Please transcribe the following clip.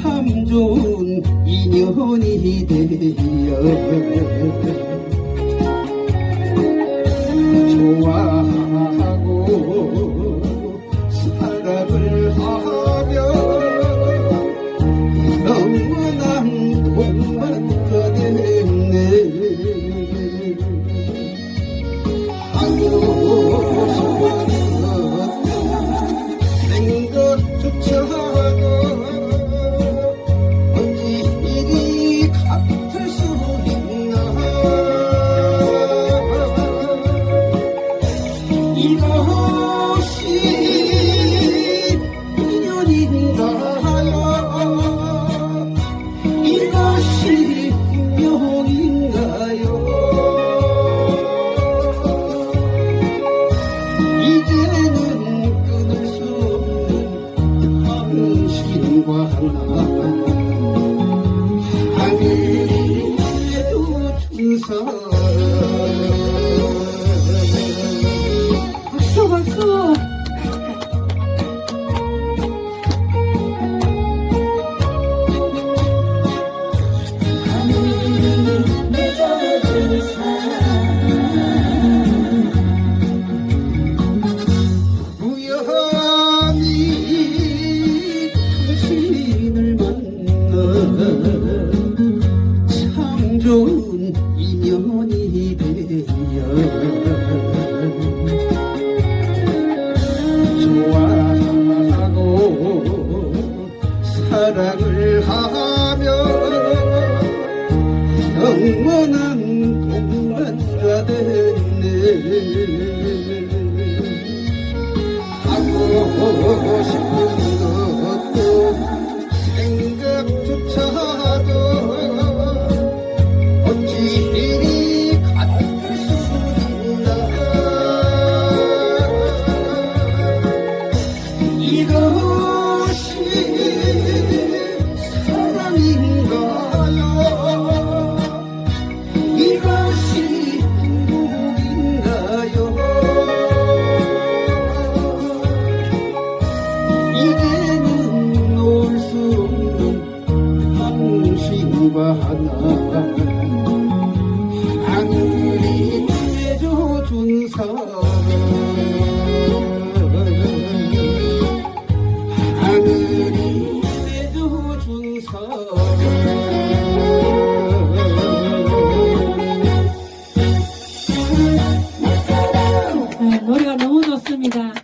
참 좋은 인연이 되어. 시름과 한나 하늘이 우주 천사 니 되어 좋아하고 사랑을 하며 영원한 동반자 됐네. 하고 싶은 하나? 하늘이 내려준 사랑 하늘이 내려준 사랑